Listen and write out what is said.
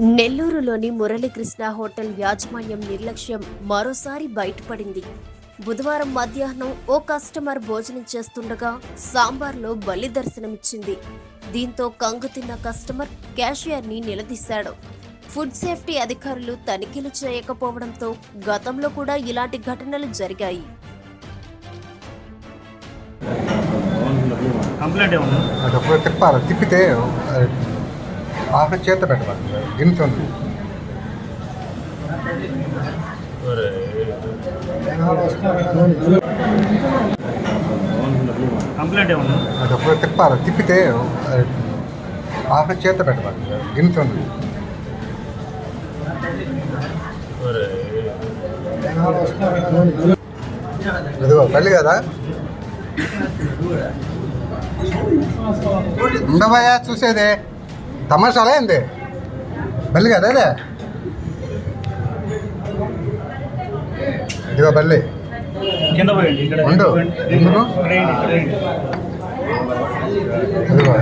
నెల్లూరులోని మురళీకృష్ణ హోటల్ యాజమాన్యం నిర్లక్ష్యం మరోసారి బయటపడింది. బుధవారం మధ్యాహ్నం ఓ కస్టమర్ భోజనం చేస్తుండగా సాంబార్లో బలి దర్శనమిచ్చింది. దీంతో కంగుతిన్న కస్టమర్ క్యాషియర్ని నిలదీశాడు. ఫుడ్ సేఫ్టీ అధికారులు తనిఖీలు చేయకపోవడంతో గతంలో కూడా ఇలాంటి ఘటనలు జరిగాయి. కంప్లైంట్ తిప్పాలి తిప్పితే ఆఫీస్ చేత పెట్టవాలి గిన్నె ఉంది కంప్లైంట్ ఏమన్నా? తిప్పాలి తిప్పితే ఆఫీస్ చేత పెట్టవాలి గిన్నె ఉంది ఇదిగో పెళ్ళి కదా? ఉండవయ్యా చూసేదే. తమాషాలే ఏంది? బల్లి కదా అదే ఇదిగో బల్లి. ఉండు. ఎందుకు? ఇదిగో.